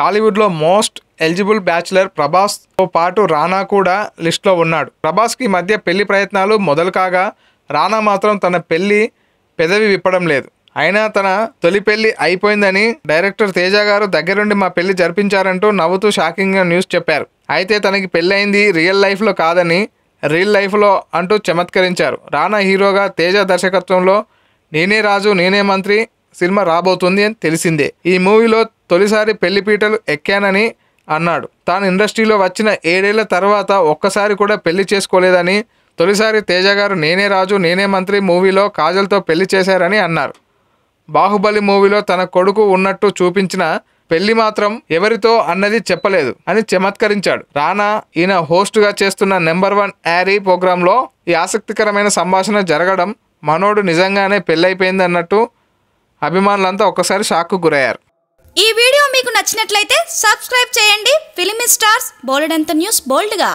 టాలీవుడ్లో most eligible bachelor ప్రభాస్తో పాటు రానా కూడా లిస్ట్లో ఉన్నాడు. ప్రభాస్కి ఈ మధ్య పెళ్ళి ప్రయత్నాలు మొదలు కాగా రానా మాత్రం తన పెళ్ళి పెదవి విప్పడం లేదు. అయినా తన తొలి పెళ్ళి అయిపోయిందని డైరెక్టర్ తేజ గారు దగ్గరుండి మా పెళ్ళి జరిపించారంటూ నవ్వుతూ షాకింగ్గా న్యూస్ చెప్పారు. అయితే తనకి పెళ్ళయింది రియల్ లైఫ్లో కాదని రియల్ లైఫ్లో అంటూ చమత్కరించారు. రానా హీరోగా తేజ దర్శకత్వంలో నేనే రాజు నేనే మంత్రి సినిమా రాబోతుంది అని తెలిసిందే. ఈ మూవీలో తొలిసారి పెళ్ళిపీటలు ఎక్కానని అన్నాడు. తాను ఇండస్ట్రీలో వచ్చిన ఏడేళ్ళ తర్వాత ఒక్కసారి కూడా పెళ్ళి చేసుకోలేదని తొలిసారి తేజ గారు నేనే రాజు నేనే మంత్రి మూవీలో కాజల్తో పెళ్ళి చేశారని అన్నారు. బాహుబలి మూవీలో తన కొడుకు ఉన్నట్టు చూపించిన పెళ్ళి మాత్రం ఎవరితో అన్నది చెప్పలేదు అని చమత్కరించాడు. రానా ఈయన హోస్ట్గా చేస్తున్న నెంబర్ వన్ యారీ ప్రోగ్రాంలో ఈ ఆసక్తికరమైన సంభాషణ జరగడం మనోడు నిజంగానే పెళ్ళైపోయింది అన్నట్టు అభిమానులంతా ఒక్కసారి షాక్కు గురయ్యారు. ఈ వీడియో మీకు నచ్చినట్లయితే సబ్స్క్రైబ్ చేయండి. ఫిలిం స్టార్స్ బోలెడంత న్యూస్ బోల్డ్గా.